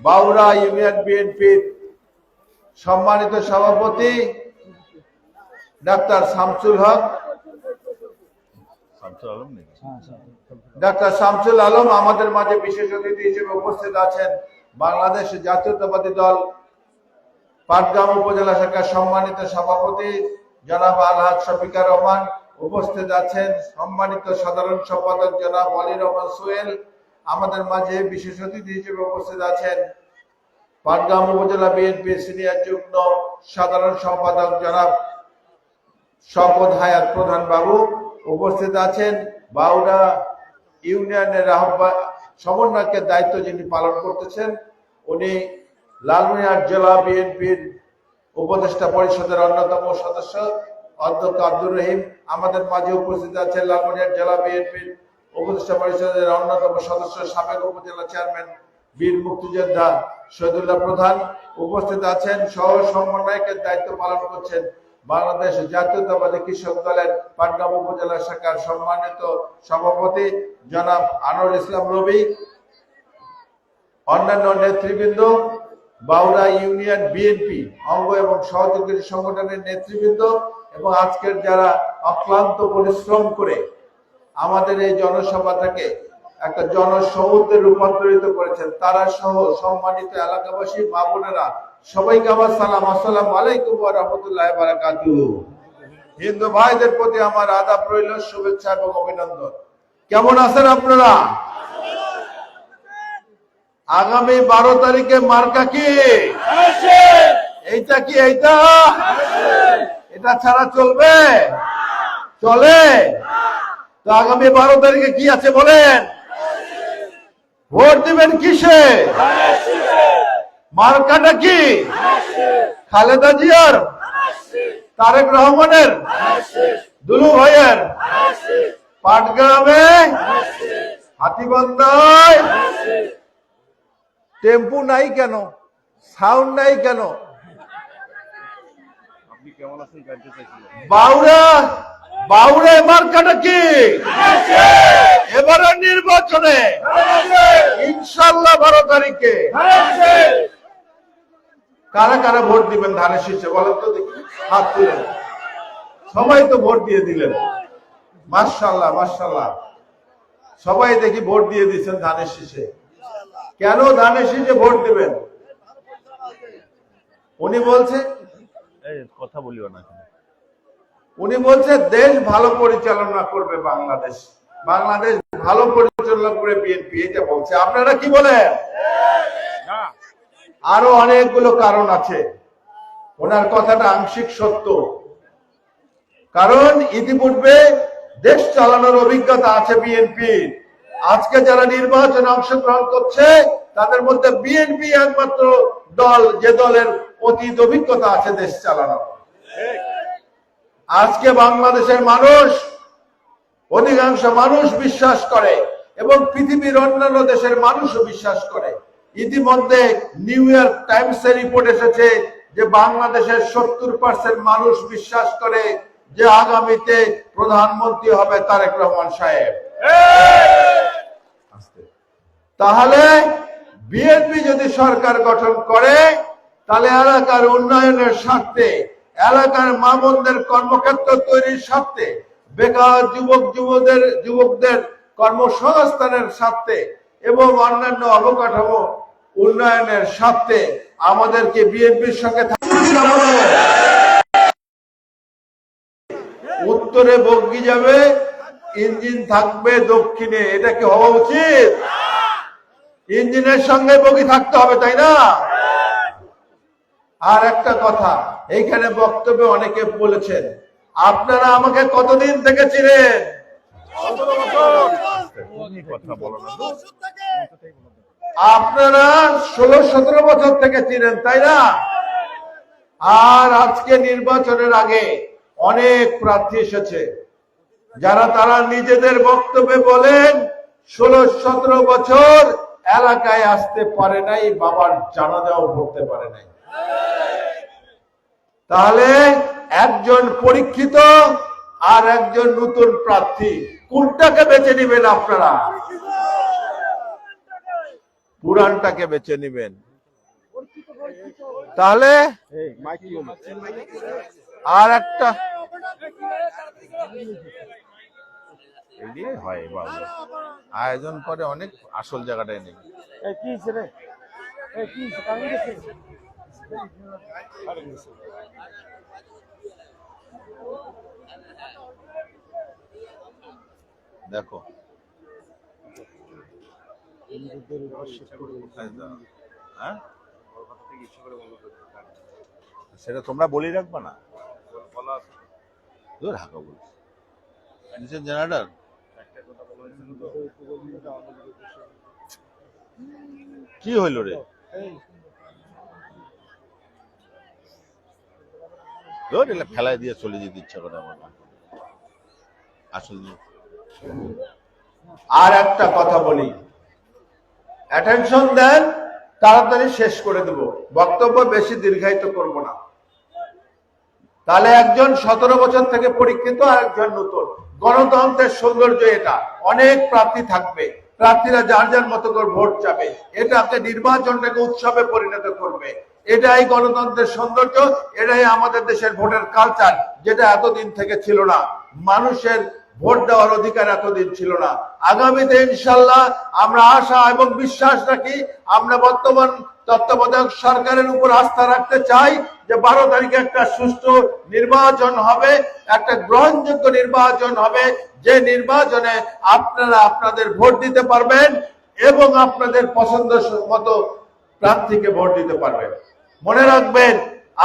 বাউরা union বিএনপির সম্মানিত সভাপতি ডাক্তার শামসুল হক। ডাক্তার শামসুল আলম আমাদের মাঝে বিশেষ অতিথি হিসেবে উপস্থিত আছেন বাংলাদেশ জাতীয়তাবাদী দল পাটগ্রাম উপজেলা শাখার সম্মানিত সভাপতি জনাব আলহাজ শফিকা রহমান। উপস্থিত আছেন সম্মানিত সাধারণ সম্পাদক জনাব আলী রহমান সোহেল। আমাদের মাঝে বিশেষ অতিথি হিসেবে উপস্থিত আছেন পাটগ্রাম উপজেলা বিএনপির সিনিয়র যুগ্ম সাধারণ সম্পাদক জনাব শপথ হায়াত প্রধান বাবু উপস্থিত আছেন। বাউরা ইউনিয়নের আহ্বান সমন্বয়কের দায়িত্ব যিনি পালন করতেছেন, উনি লালমিয়ার জেলা বিএনপির উপদেষ্টা পরিষদের অন্যতম সদস্য অধ্যক্ষ আব্দুর রহিম। আমাদের মাঝে উপস্থিত আছেন লালমিয়ার জেলা বিএনপির উপদেষ্টা পরিষদের অন্যতম সদস্য সাবেক উপজেলা চেয়ারম্যান বীর মুক্তিযোদ্ধা শহীদুল্লাহ প্রধান উপস্থিত আছেন, সহ সমন্বয়কের দায়িত্ব পালন করছেন বাংলাদেশ জাতীয়তাবাদী কৃষক দলের পাটগ্রাম উপজেলা শাখার সম্মানিত সভাপতি জনাব আনোয়ার ইসলাম রবি, অন্যান্য নেতৃবৃন্দ, বাউরা ইউনিয়ন বিএনপি, অঙ্গ এবং সহযোগী সংগঠনের নেতৃবৃন্দ এবং আজকের যারা অক্লান্ত পরিশ্রম করে আমাদের এই জনসভাটাকে একটা জনসমুদ্রে রূপান্তরিত করেছেন। তারা সহ সম্মানিত এলাকাবাসী মা বোনেরা সবাইকে আমার সালাম। আসসালাম আলাইকুম রাহমাতুল্লাহি ওয়া বারাকাতুহু। হিন্দু ভাইদের প্রতি আমার আদাব রইল শুভেচ্ছা এবং অভিনন্দন। কেমন আছেন আপনারা? আগামী বারো তারিখে মার্কা কি? এইটা কি এইটা? এটা ছাড়া চলবে? চলে? তো আগামী বারো তারিখে কি আছে বলেন? ভোট দিবেন কিসে? মার্কাটা কি? খালেদা জিয়ার? তারেক রহমানের? দুলু ভাইয়ের? পাটগ্রামে? হাতিবান্ধায়? টেম্পু নাই কেন? সাউন্ড নাই কেন? আপনি কেমন আছেন বাউরা বাউরা মার্কাটা কি? এবারে নির্বাচনে ইনশাল্লাহ বারো তারিখে কারা কারা ভোট দিবেন ধানের শীর্ষে বলেন তো দেখি, হাত তুলেন সবাই তো ভোট দিয়ে দিলেন। মার্শাল্লাহ মার্শাল্লাহ সবাই দেখি ভোট দিয়ে দিচ্ছেন ধানের শীষে। কেন ধানের শীষে ভোট দিবেন? উনি বলছে কথা বলিও না উনি বলছে দেশ ভালো পরিচালনা করবে বাংলাদেশ। বাংলাদেশ ভালো পরিচালনা করে বিএনপি এটা বলছে। আপনারা কি বলেন? আরও অনেকগুলো কারণ আছে। ওনার কথাটা আংশিক সত্য। কারণ ইতিপূর্বে দেশ চালানোর অভিজ্ঞতা আছে বিএনপি। আজকে যারা নির্বাচনে অংশগ্রহণ করছে তাদের মধ্যে বিএনপি একমাত্র দল যে দলের অতীত অভিজ্ঞতা আছে দেশ চালানোর। আজকে বাংলাদেশের মানুষ, অধিকাংশ মানুষ বিশ্বাস করে এবং পৃথিবীর অন্যান্য দেশের মানুষও বিশ্বাস করে। ইতিমধ্যে নিউ ইয়র্ক টাইমস এর রিপোর্ট এসেছে যে বাংলাদেশের সত্তর পার্সেন্ট মানুষ বিশ্বাস করে যে আগামীতে প্রধানমন্ত্রী হবে তারেক রহমান সাহেব। তাহলে বিএনপি যদি সরকার গঠন করে, তাহলে এলাকার উন্নয়নের স্বার্থে এলাকার মামনদের কর্মক্ষেত্র তৈরির স্বার্থে বেকার যুবক, যুবদের, যুবকদের কর্মসংস্থানের স্বার্থে এবং অন্যান্য অবকাঠামো উন্নয়নের স্বার্থে আমাদেরকে বিএনপির সঙ্গে উত্তরে বগি যাবে, ইঞ্জিন থাকবে দক্ষিণে। এটা কি হওয়া উচিত? ইঞ্জিনের সঙ্গে বগি থাকতে হবে, তাই না? আর একটা কথা এইখানে বক্তব্যে অনেকে বলেছেন, আপনারা আমাকে কতদিন থেকে চিনেন। আপনারা ষোলো, সতেরো বছর থেকে চিনেন, তাই না আর আজকে নির্বাচনের আগে অনেক প্রার্থী এসেছে, যারা তারা নিজেদের বক্তব্যে বলেন, ষোলো, সতেরো বছর এলাকায় আসতে পারে নাই, বাবার জানাজাও পড়তে পারে নাই তাহলে একজন পরীক্ষিত আর একজন নতুন প্রার্থী কোনটাকে বেছে নেবেন আপনারা? পুরানটাকে বেছে নিবেন। তাহলে আর একটা হয় বাবু আয়োজন করে অনেক আসল জায়গাটায় নেই। দেখো। হ্যাঁ? সেটা তোমরা বলি রাখবে না। হাঁকা বলছি নিচের জেনারেটর। কি হইল রে? ধুর, এগুলো ফেলায় দিয়ে চলে যেতে ইচ্ছা করে আমার। আসল আর একটা কথা বলি। অ্যাটেনশন দেন তাড়াতাড়ি শেষ করে দেব। বক্তব্য বেশি দীর্ঘায়িত করব না। তাহলে একজন সতেরো বছর থেকে পরীক্ষিত আর একজন নতুন। গণতন্ত্রের সৌন্দর্য এটা। অনেক প্রার্থী থাকবে। প্রার্থীরা যার যার মতো করে ভোট চাবে। এটাকে নির্বাচনটাকে উৎসবে পরিণত এটাই গণতন্ত্রের সৌন্দর্য, এটাই আমাদের দেশের ভোটের কালচার যেটা এতদিন থেকে ছিল না। মানুষের ভোট দেওয়ার অধিকার এতদিন ছিল না। আগামীতে ইনশাল্লাহ আমরা আশা এবং বিশ্বাস রাখি, আমরা বর্তমান তত্ত্বাবধায়ক সরকারের উপর আস্থা রাখতে চাই যে বারো তারিখে একটা সুষ্ঠু নির্বাচন হবে, একটা গ্রহণযোগ্য নির্বাচন হবে। যে নির্বাচনে আপনারা আপনাদের ভোট দিতে পারবেন এবং আপনাদের পছন্দ মতো প্রার্থীকে ভোট দিতে পারবেন। মনে রাখবেন,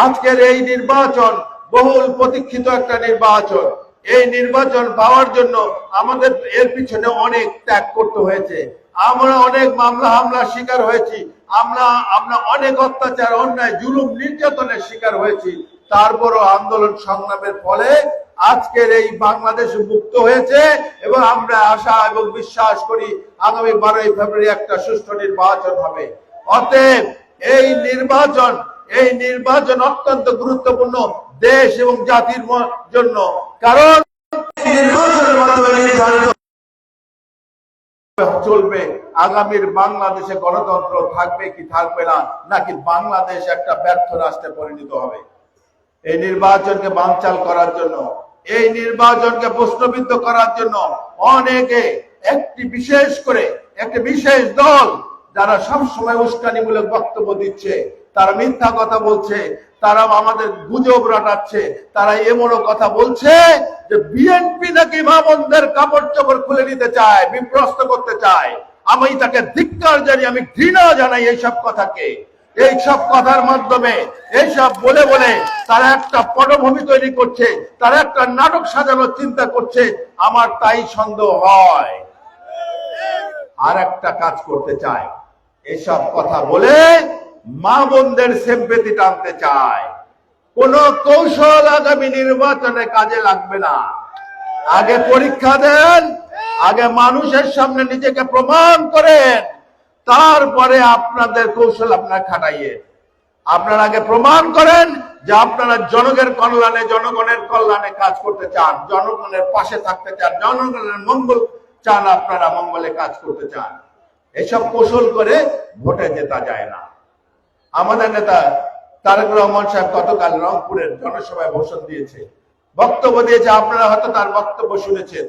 আজকের এই নির্বাচন বহুল প্রতীক্ষিত একটা নির্বাচন। এই নির্বাচন পাওয়ার জন্য আমাদের এর পিছনে অনেক ত্যাগ করতে হয়েছে। আমরা অনেক মামলা হামলার শিকার হয়েছি। আমরা আমরা অনেক অত্যাচার, অন্যায়, জুলুম, নির্যাতনের শিকার হয়েছি। তারপরও আন্দোলন সংগ্রামের ফলে আজকের এই বাংলাদেশ মুক্ত হয়েছে এবং আমরা আশা এবং বিশ্বাস করি আগামী বারোই ফেব্রুয়ারি একটা সুষ্ঠু নির্বাচন হবে। অতএব এই নির্বাচন এই নির্বাচন অত্যন্ত গুরুত্বপূর্ণ দেশ এবং জাতির জন্য। কারণ চলবে। আগামীর বাংলাদেশে গণতন্ত্র থাকবে কি থাকবে না, নাকি বাংলাদেশ একটা ব্যর্থ রাষ্ট্রে পরিণত হবে? এই নির্বাচনকে বানচাল করার জন্য, এই নির্বাচনকে প্রশ্নবিদ্ধ করার জন্য অনেকে একটি বিশেষ করে, একটি বিশেষ দল যারা সবসময় উস্কানিমূলক বক্তব্য দিচ্ছে, তারা মিথ্যা কথা বলছে তারা আমাদের গুজব রটাচ্ছে, তারা এমনও কথা বলছে যে বিএনপি নাকি মামনদের কাপড় চোপড় খুলে নিতে চায় বিপ্রস্ত করতে চায়। আমি তাকে ধিক্কার জানি, আমি ঘৃণা জানাই এইসব কথাকে। এই সব কথার মাধ্যমে, এইসব বলে বলে তারা একটা পটভূমি তৈরি করছে, তারা একটা নাটক সাজানোর চিন্তা করছে, আমার তাই সন্দেহ হয়। আর একটা কাজ করতে চায়। এসব কথা বলে মা বোনদের সেম্পেতি টানতে চায়। কোন কৌশল আগামী নির্বাচনে কাজে লাগবে না। আগে পরীক্ষা দেন, আগে মানুষের সামনে নিজেকে প্রমাণ করেন, তারপরে আপনাদের কৌশল আপনার খাটাইয়ে। আপনারা আগে প্রমাণ করেন যে আপনারা জনগণের কল্যাণে জনগণের কল্যাণে কাজ করতে চান, জনগণের পাশে থাকতে চান, জনগণের মঙ্গল চান, আপনারা মঙ্গলে কাজ করতে চান। এসব কৌশল করে ভোটে জেতা যায় না। আমাদের নেতা তারেক রহমান সাহেব গতকাল রংপুরের জনসভায় ভাষণ দিয়েছে। বক্তব্য দিয়েছে, আপনারা হয়তো তার বক্তব্য শুনেছেন।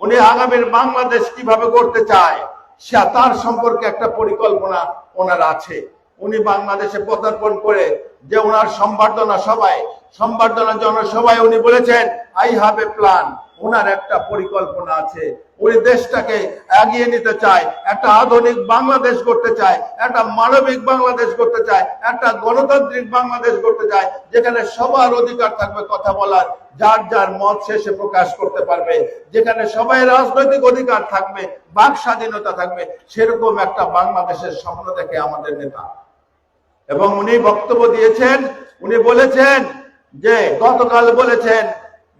উনি আগামীর বাংলাদেশ কীভাবে করতে চায়, সে তার সম্পর্কে একটা পরিকল্পনা ওনার আছে। উনি বাংলাদেশে পদার্পণ করে যে ওনার সম্বর্ধনা সভায়, সম্বর্ধনা জনসভায় উনি বলেছেন আই হ্যাভ এ প্ল্যান ওনার একটা পরিকল্পনা আছে। উনি দেশটাকে এগিয়ে নিতে চায়, একটা আধুনিক বাংলাদেশ করতে চায়, একটা মানবিক বাংলাদেশ করতে চায়, একটা গণতান্ত্রিক বাংলাদেশ করতে চায়, যেখানে সবার অধিকার থাকবে কথা বলার, যার যার মত শেষে প্রকাশ করতে পারবে, যেখানে সবাই রাজনৈতিক অধিকার থাকবে, বাক স্বাধীনতা থাকবে, সেরকম একটা বাংলাদেশের স্বপ্ন দেখে আমাদের নেতা। এবং উনি বক্তব্য দিয়েছেন, উনি বলেছেন যে গতকাল বলেছেন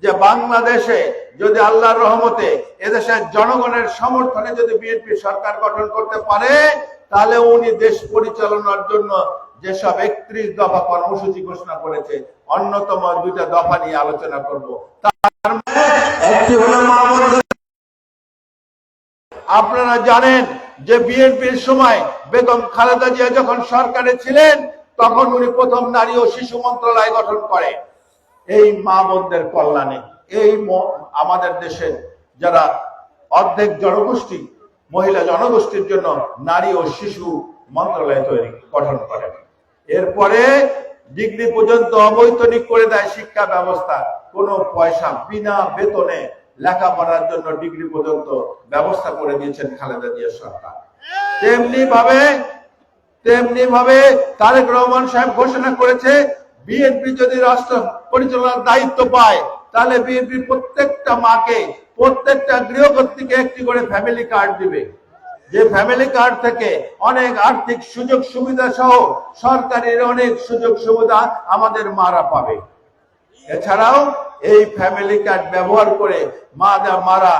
যে বাংলাদেশে যদি আল্লাহর রহমতে এদেশের জনগণের সমর্থনে যদি বিএনপি সরকার গঠন করতে পারে, তাহলে উনি দেশ পরিচালনার জন্য যেসব একত্রিশ দফা কর্মসূচি ঘোষণা করেছে, অন্যতম দুইটা দফা নিয়ে আলোচনা করব। তার হলো আপনারা জানেন যে বিএনপির সময় বেগম খালেদা জিয়া যখন সরকারে ছিলেন, তখন উনি প্রথম নারী ও শিশু মন্ত্রণালয় গঠন করে। এই মা বোনদের কল্যাণে, এই আমাদের দেশের যারা অর্ধেক জনগোষ্ঠী, মহিলা জনগোষ্ঠীর জন্য নারী ও শিশু মন্ত্রণালয় তৈরি, গঠন করেন এরপরে ডিগ্রি পর্যন্ত অবৈতনিক করে দেয় শিক্ষা ব্যবস্থা। কোনো পয়সা বিনা বেতনে লেখাপড়ার জন্য ডিগ্রি পর্যন্ত ব্যবস্থা করে দিয়েছেন খালেদা জিয়া সরকার। তেমনি ভাবে তেমনি ভাবে তারেক রহমান সাহেব ঘোষণা করেছে বিএনপি যদি রাষ্ট্র পরিচালনার দায়িত্ব পায়, তাহলে বিএনপি প্রত্যেকটা মাকে, প্রত্যেকটা গৃহকর্তীকে একটি করে ফ্যামিলি কার্ড দিবে। যে ফ্যামিলি কার্ড থেকে অনেক আর্থিক সুযোগ সুবিধা সহ সরকারের অনেক সুযোগ সুবিধা আমাদের মারা পাবে। এছাড়াও এই ফ্যামিলি কার্ড ব্যবহার করে মা যা মারা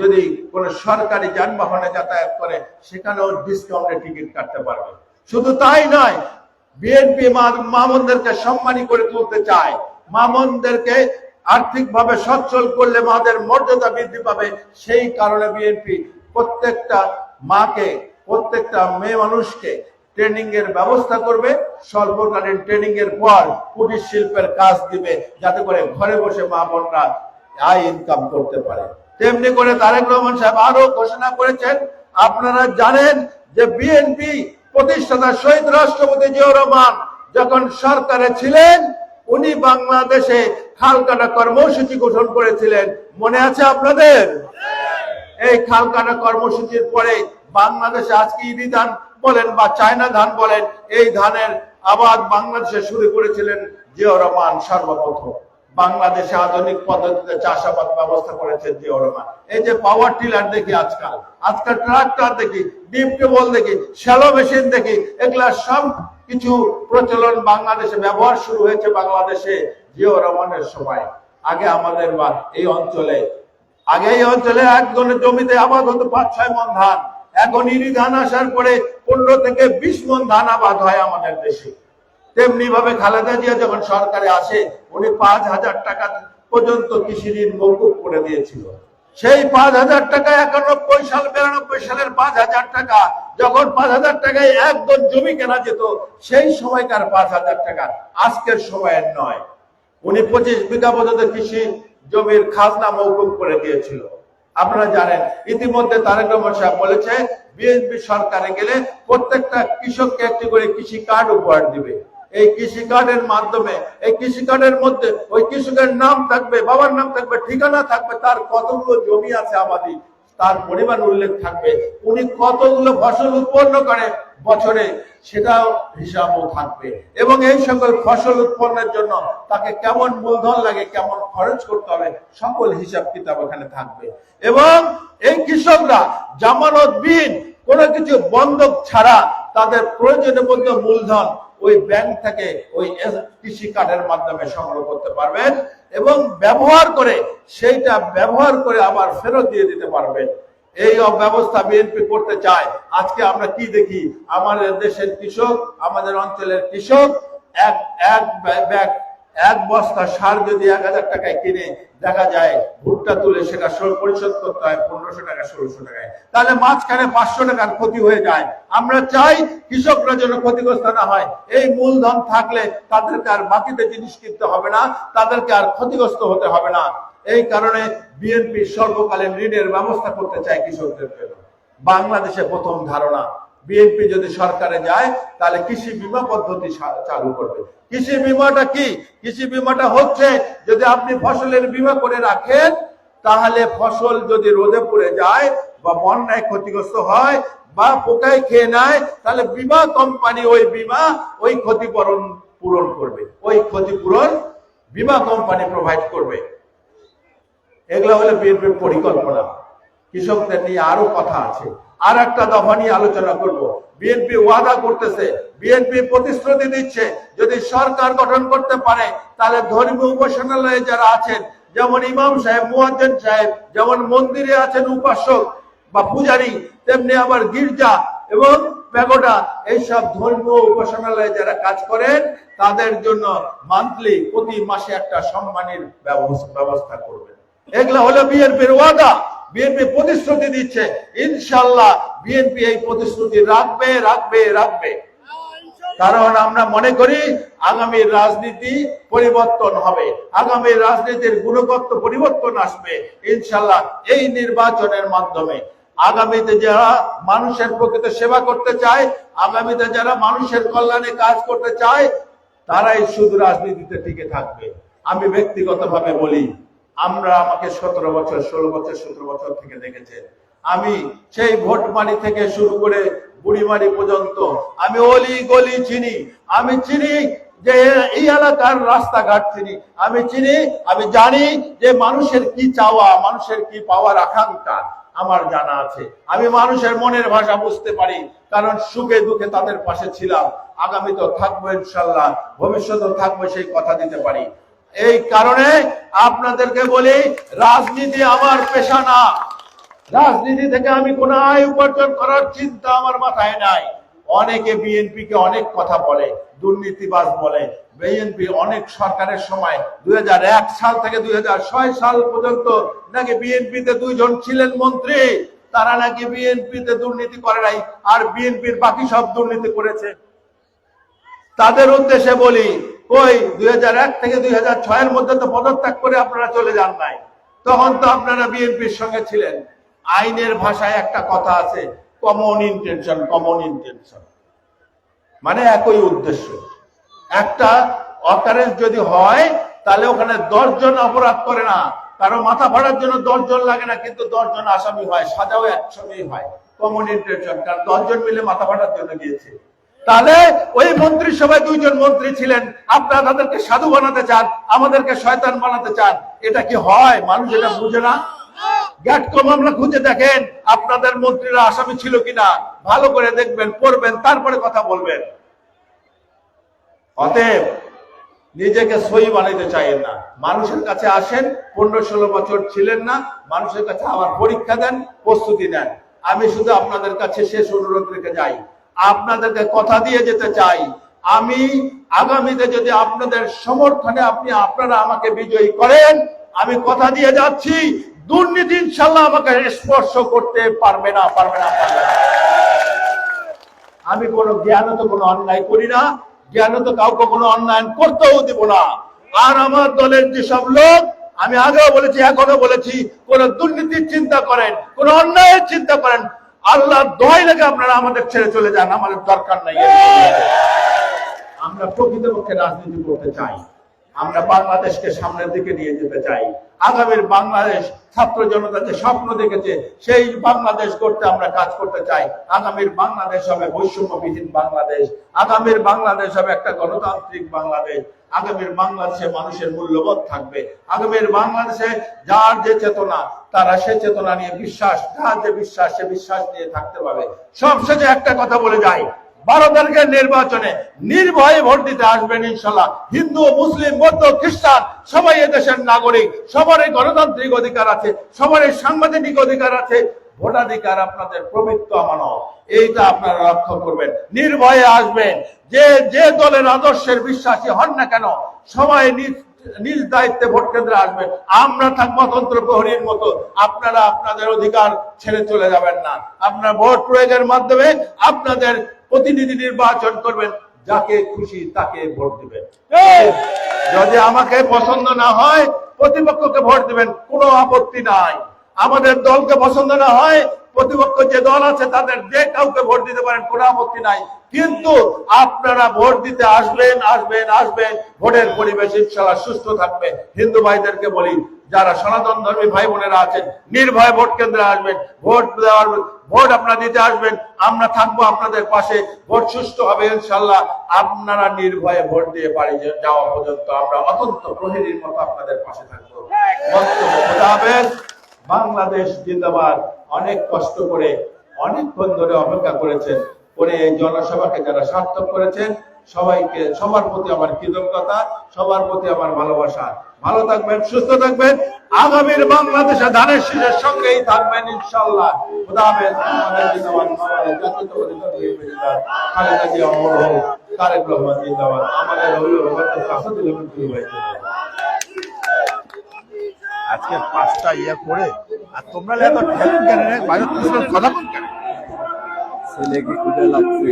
যদি কোনো সরকারি যানবাহনে যাতায়াত করে, সেখানেও ডিসকাউন্টে টিকিট কাটতে পারবে। শুধু তাই নয় বিএনপি মামনদেরকে সম্মানী করে তুলতে চায়। মামনদেরকে আর্থিকভাবে সচ্ছল করলে মাদের মর্যাদা বৃদ্ধি পাবে, সেই কারণে বিএনপি প্রত্যেকটা মাকে, প্রত্যেকটা মেয়ে মানুষকে ট্রেনিং এর ব্যবস্থা করবে, স্বল্পকালীন ট্রেনিং এর পর কুটির শিল্পের কাজ দিবে, যাতে করে ঘরে বসে মা বোনরা আয় ইনকাম করতে পারে। তেমনি করে তারেক রহমান সাহেব আরও ঘোষণা করেছেন, আপনারা জানেন যে বিএনপি প্রতিষ্ঠাতা শহীদ রাষ্ট্রপতি জিয়াউর রহমান যখন সরকারে ছিলেন, উনি বাংলাদেশে খাল কাটা কর্মসূচি গঠন করেছিলেন। মনে আছে আপনাদের? এই খাল কাটা কর্মসূচির পরে বাংলাদেশে আজকে ইডি ধান বলেন বা চায়না ধান বলেন, এই ধানের আবাদ বাংলাদেশে শুরু করেছিলেন জিয়াউর রহমান সর্বপ্রথম। বাংলাদেশে আধুনিক পদ্ধতিতে চাষাবাদ ব্যবস্থা করেছেন জিয়াউর রহমান। এই যে পাওয়ার টিলার দেখি আজকাল আজকাল ট্রাক্টর দেখি, ডিপ টেবল দেখি শ্যালো মেশিন দেখি, এগুলা সব কিছু প্রচলন বাংলাদেশে ব্যবহার শুরু হয়েছে বাংলাদেশে জিয়াউর রহমানের সময়। আগে আমাদের বা এই অঞ্চলে, আগে এই অঞ্চলে একজনের জমিতে আবাদ হতো পাঁচ, ছয় মন ধান। এখন ইরি ধান আসার পরে পনেরো থেকে বিশ মন ধান আবাদ হয় আমাদের দেশে। তেমনি ভাবে খালেদা জিয়া যখন সরকারে আসে, উনি পাঁচ হাজার টাকা পর্যন্ত কৃষি ঋণ মৌকুব করে দিয়েছিল। সেই পাঁচ হাজার টাকা একানব্বই সাল, বিরানব্বই সালের পাঁচ হাজার টাকা, যখন পাঁচ হাজার টাকায় একদম জমি কেনা যেত, সেই সময়কার পাঁচ হাজার টাকা আজকের সময়ের নয়। উনি পঁচিশ বিঘা পর্যন্ত কৃষি জমির খাজনা মৌকুব করে দিয়েছিল। আপনারা জানেন, ইতিমধ্যে তারেক রহমান সাহেব বলেছে, বিএনপি সরকারে গেলে প্রত্যেকটা কৃষককে একটি করে কৃষি কার্ড উপহার দিবে। এই কৃষি কার্ডের মাধ্যমে, এই কৃষি কার্ডের মধ্যে, ওই কৃষকের নাম থাকবে, বাবার নাম থাকবে, ঠিকানা থাকবে, তার কতগুলো জমি আছে আবাদি তার পরিমাণ উল্লেখ থাকবে, উনি কতগুলো ফসল উৎপন্ন করে বছরে, সেটাও হিসাবও থাকবে। এবং এই সকল ফসল উৎপন্নের জন্য তাকে কেমন মূলধন লাগে, কেমন খরচ করতে হবে, সকল হিসাব কিতাব এখানে থাকবে। এবং এই কৃষকরা জামানত বিন কোনো কিছু বন্ধক ছাড়া তাদের প্রয়োজনের মধ্যে মূলধন ওই ব্যাংক থেকে ওই কৃষি কার্ডের মাধ্যমে সংগ্রহ করতে পারবেন এবং ব্যবহার করে সেইটা ব্যবহার করে আবার ফেরত দিয়ে দিতে পারবেন। এই ব্যবস্থা বিএনপি করতে চায়। আজকে আমরা কি দেখি? আমাদের দেশের কৃষক, আমাদের অঞ্চলের কৃষক এক এক ব্যাগ- এক বস্তা সার যদি এক হাজার টাকায় কিনে দেখা যায় ভুট্টা তুলে সেটা পরিশোধ করতে হয় পনেরোশো টাকা, ষোলোশো টাকায়। তাহলে মাঝখানে পাঁচশো টাকার ক্ষতি হয়ে যায়। আমরা চাই কৃষকরা যেন ক্ষতিগ্রস্ত না হয়। এই মূলধন থাকলে তাদেরকে আর বাকিতে জিনিস কিনতে হবে না, তাদেরকে আর ক্ষতিগ্রস্ত হতে হবে না। এই কারণে বিএনপি সর্বকালীন ঋণের ব্যবস্থা করতে চায় কৃষকদের জন্য। বাংলাদেশে প্রথম ধারণা। বিএনপি যদি সরকারে যায়, তাহলে কৃষি বিমা পদ্ধতি চালু করবে। কৃষি বিমাটা কি? কৃষি বিমাটা হচ্ছে যদি আপনি ফসলের বিমা করে রাখেন, তাহলে ফসল যদি রোদে পড়ে যায় বা বন্যায় ক্ষতিগ্রস্ত হয় বা পোকায় খেয়ে নেয়, তাহলে বিমা কোম্পানি ওই বিমা ওই ক্ষতিপূরণ পূরণ করবে। ওই ক্ষতিপূরণ বিমা কোম্পানি প্রোভাইড করবে। এগুলো হলো বিএনপির পরিকল্পনা। কৃষকদের নিয়ে আরও কথা আছে। আর একটা দফা নিয়ে আলোচনা করব। বিএনপি ওয়াদা করতেছে বিএনপি প্রতিশ্রুতি দিচ্ছে, যদি সরকার গঠন করতে পারে, তাহলে ধর্মীয় উপাসনালয়ে যারা আছেন, যেমন ইমাম সাহেব, মুয়াজ্জেন সাহেব, যেমন মন্দিরে আছেন উপাসক বা পূজারী, তেমনি আবার গির্জা এবং প্যাগোডা, এইসব ধর্মীয় উপাসনালয়ে যারা কাজ করেন, তাদের জন্য মান্থলি প্রতি মাসে একটা সম্মানের ব্যবস্থা করবেন। এগুলো হলো বিএনপির ওয়াদা। বিএনপি প্রতিশ্রুতি দিচ্ছে। ইনশাল্লাহ বিএনপি এই প্রতিশ্রুতি রাখবে রাখবে রাখবে। কারণ আমরা মনে করি আগামী রাজনীতি পরিবর্তন হবে। আগামী রাজনীতির গুণগত পরিবর্তন আসবে ইনশাল্লাহ এই নির্বাচনের মাধ্যমে। আগামীতে যারা মানুষের প্রকৃত সেবা করতে চায়, আগামীতে যারা মানুষের কল্যাণে কাজ করতে চায়, তারাই শুধু রাজনীতিতে টিকে থাকবে। আমি ব্যক্তিগতভাবে বলি আমরা আমাকে সতেরো বছর, ষোলো বছর, সতেরো বছর থেকে দেখেছেন আমি সেই ভোটমারি থেকে শুরু করে বুড়িমারি পর্যন্ত আমি অলি গলি চিনি। আমি চিনি যে এই এলাকার রাস্তাঘাট চিনি। আমি চিনি, আমি জানি যে মানুষের কি চাওয়া, মানুষের কি পাওয়ার আকাঙ্ক্ষা আমার জানা আছে। আমি মানুষের মনের ভাষা বুঝতে পারি, কারণ সুখে দুঃখে তাদের পাশে ছিলাম। আগামী তো থাকব ইনশাল্লাহ, ভবিষ্যতেও থাকব সেই কথা দিতে পারি। এই কারণে আপনাদেরকে বলি, রাজনীতি আমার পেশা না। রাজনীতি থেকে আমি কোনো আয় উপার্জন করার চিন্তা আমার মাথায় নাই। অনেকে বিএনপি কে অনেক কথা বলে, দুর্নীতিবাজ বলে। বিএনপি অনেক সরকারের সময়, দুই হাজার এক সাল থেকে দুই হাজার ছয় সাল পর্যন্ত নাকি বিএনপিতে দুইজন ছিলেন মন্ত্রী। তারা নাকি বিএনপিতে দুর্নীতি করে নাই আর বিএনপির বাকি সব দুর্নীতি করেছে। তাদের উদ্দেশ্যে বলি কই দুই থেকে দুই এর মধ্যে তো পদত্যাগ করে আপনারা চলে যান নাই। তখন তো আপনারা বিএনপির সঙ্গে ছিলেন। আইনের ভাষায় একটা কথা আছে কমন ইন্টেনশন কমন ইন্টেনশন মানে একই উদ্দেশ্য। একটা অকারেন্স যদি হয়, তাহলে ওখানে দশজন অপরাধ করে না। কারও মাথা ফাড়ার জন্য দশজন লাগে না, কিন্তু দশজন আসামি হয়, সাজাও একসঙ্গেই হয়। কমন ইন্টেনশন কারণ দশজন মিলে মাথা ফাটার জন্য গিয়েছে। তাহলে ওই মন্ত্রিসভায় দুইজন মন্ত্রী ছিলেন। আপনারা তাদেরকে সাধু বানাতে চান, আমাদেরকে শয়তান বানাতে চান। এটা কি হয়? মানুষ এটা বুঝে না? খুঁজে দেখেন, আপনাদের মন্ত্রীরা আসামি ছিল কিনা। ভালো করে দেখবেন, পড়বেন, তারপরে কথা বলবেন। অতএব, নিজেকে সই বানাইতে চাইেন না। মানুষের কাছে আসেন পনেরো ষোলো বছর ছিলেন না, মানুষের কাছে আবার পরীক্ষা দেন, প্রস্তুতি নেন। আমি শুধু আপনাদের কাছে শেষ অনুরোধ রেখে যাই। আপনাদেরকে কথা দিয়ে যেতে চাই। আমি আগামীতে যদি আপনাদের সমর্থনে আপনি, আপনারা আমাকে বিজয়ী করেন, আমি কথা দিয়ে যাচ্ছি। দুর্নীতি ইনশাল্লাহ আমাকে স্পর্শ করতে পারবে না পারবে না আমি কোনো জ্ঞানত কোনো অন্যায় করি না জ্ঞানত কাউকে কোনো অন্যায় করতেও দিব না। আর আমার দলের যেসব লোক, আমি আগেও বলেছি এখনও বলেছি, কোন দুর্নীতির চিন্তা করেন, কোন অন্যায়ের চিন্তা করেন আল্লাহ দয় লাগে আপনারা আমাদের ছেড়ে চলে যান আমাদের দরকার নাই। আমরা প্রকৃতপক্ষে রাজনীতি করতে চাই। আমরা বাংলাদেশকে সামনের দিকে নিয়ে যেতে চাই। আগামীর বাংলাদেশ ছাত্র জনতা যে স্বপ্ন দেখেছে, সেই বাংলাদেশ করতে আমরা কাজ করতে চাই। আগামীর বাংলাদেশ হবে বৈষম্যবিহীন বাংলাদেশ। আগামীর বাংলাদেশ হবে একটা গণতান্ত্রিক বাংলাদেশ। আগামীর বাংলাদেশে মানুষের মূল্যবোধ থাকবে। আগামীর বাংলাদেশে যার যে চেতনা, তারা সে চেতনা নিয়ে বিশ্বাস, যার যে বিশ্বাস, সে বিশ্বাস নিয়ে থাকতে পারবে। সবশেষে একটা কথা বলে যায় বারো তারিখের নির্বাচনে নির্ভয়ে ভোট দিতে আসবেন ইনশাল্লাহ। হিন্দু, মুসলিম, বৌদ্ধ, খ্রিস্টান, সবাই এদেশের নাগরিক। সবারই গণতান্ত্রিক অধিকার আছে, সবারই সাংবিধানিক অধিকার আছে। ভোটাধিকার আপনাদের পবিত্র আমানত। এইটা আপনারা লক্ষ্য করবেন। নির্ভয়ে আসবেন। যে যে দলের আদর্শের বিশ্বাসী হন না কেন, সবাই নিজ নিজ দায়িত্বে ভোট কেন্দ্রে আসবেন। আমরা থাকব তন্ত্র প্রহরীর মতো। আপনারা আপনাদের অধিকার ছেড়ে চলে যাবেন না। আপনার ভোট প্রয়োগের মাধ্যমে আপনাদের প্রতিনিধি নির্বাচন করবেন যাকে খুশি তাকে ভোট দিবেন। যদি আমাকে পছন্দ না হয় প্রতিপক্ষকে ভোট দিবেন কোনো আপত্তি নাই। আমাদের দলকে পছন্দ না হয় প্রতিপক্ষ যে দল আছে তাদের যে কাউকে ভোট দিতে পারেন কোনো আপত্তি নাই। কিন্তু আপনারা ভোট দিতে আসবেন আসবেন আসবেন ভোটের পরিবেশ ইনশাল্লাহ সুস্থ থাকবে। হিন্দু ভাইদেরকে বলি যারা সনাতন ধর্মী ভাই বোনেরা আছেন, নির্ভয়ে ভোট কেন্দ্রে আসবেন, ভোট দেওয়ার, ভোট আপনারা দিতে আসবেন, আমরা থাকব আপনাদের পাশে, ভোট সুষ্ঠু হবে ইনশাল্লাহ আপনারা নির্ভয়ে ভোট দিয়ে বাড়ি যাওয়া পর্যন্ত আমরা অত্যন্ত প্রহরীর মতো আপনাদের পাশে থাকব। বাংলাদেশ জিন্দাবাদ অনেক কষ্ট করে, অনেকক্ষণ ধরে অপেক্ষা করেছেন, করে এই জনসভাকে যারা সার্থক করেছেন সবাইকে সবার প্রতি আমার কৃতজ্ঞতা সবার প্রতি আমার ভালোবাসা। ভালো থাকবেন সুস্থ থাকবেন। আগামীর বাংলাদেশে ধানের শীষের সঙ্গেই থাকবেন ইনশাল্লাহ খুদা হাফেজ। আমাদের তারেক রহমান জিন্দাবাদ। অভিভাবক। আজকে পাঁচটা ইয়ে করে আর তোমরা এত ঠেলেন কেন রে? কথা বল কেন? ছেলেকে খুঁজে লাগছে।